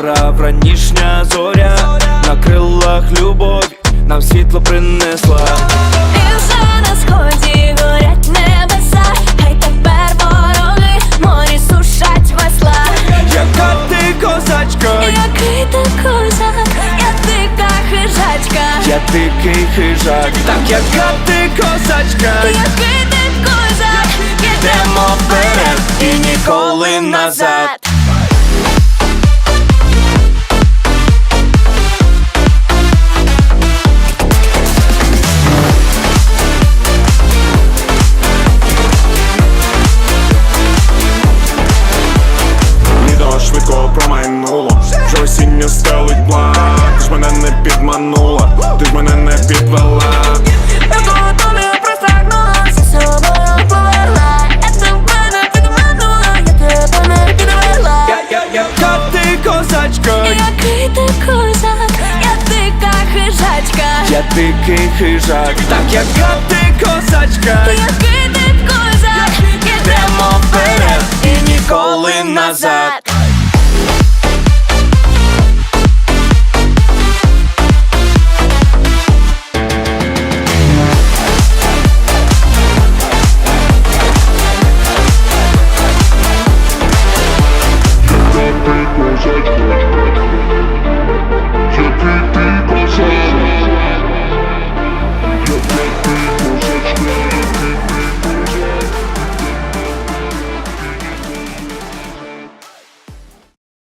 порав, ранішня зоря, на крилах любові нам світло принесла. Хай тепер вороги морі сушать весла. Яка ти козачка, який ти козак, я дика хижачка, я дикий хижак, так яка ти козачка, який ти козак, ідемо вперед і ніколи назад. Підвела. Я, я, яка ти козачка, Який ти козак, я дика хижачка. я дикий хижак, так яка ти козачка, Який ти козак, йдемо вперед і ніколи назад.